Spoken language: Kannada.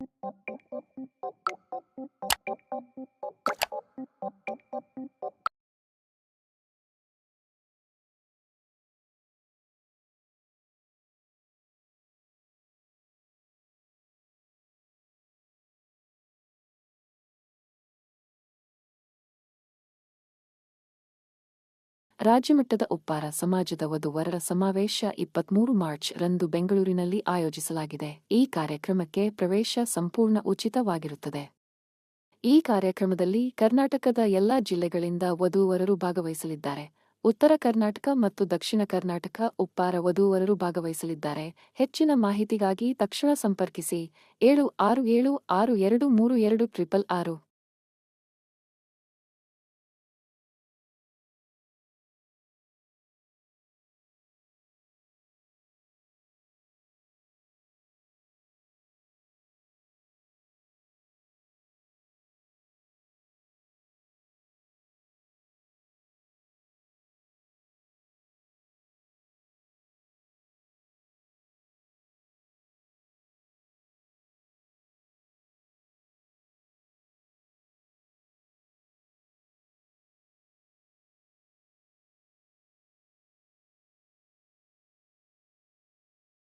Thank you. ರಾಜ್ಯಮಟ್ಟದ ಉಪ್ಪಾರ ಸಮಾಜದ ವಧುವರರ ಸಮಾವೇಶ ಇಪ್ಪತ್ಮೂರು ಮಾರ್ಚ್ ರಂದು ಬೆಂಗಳೂರಿನಲ್ಲಿ ಆಯೋಜಿಸಲಾಗಿದೆ. ಈ ಕಾರ್ಯಕ್ರಮಕ್ಕೆ ಪ್ರವೇಶ ಸಂಪೂರ್ಣ ಉಚಿತವಾಗಿರುತ್ತದೆ. ಈ ಕಾರ್ಯಕ್ರಮದಲ್ಲಿ ಕರ್ನಾಟಕದ ಎಲ್ಲಾ ಜಿಲ್ಲೆಗಳಿಂದ ವಧುವರರು ಭಾಗವಹಿಸಲಿದ್ದಾರೆ. ಉತ್ತರ ಕರ್ನಾಟಕ ಮತ್ತು ದಕ್ಷಿಣ ಕರ್ನಾಟಕ ಉಪ್ಪಾರ ವಧುವರರು ಭಾಗವಹಿಸಲಿದ್ದಾರೆ. ಹೆಚ್ಚಿನ ಮಾಹಿತಿಗಾಗಿ ತಕ್ಷಣ ಸಂಪರ್ಕಿಸಿ. ಏಳು ಆರು ಏಳು ಆರು ಎರಡು ಮೂರು ಎರಡು ಟ್ರಿಪಲ್ ಆರು.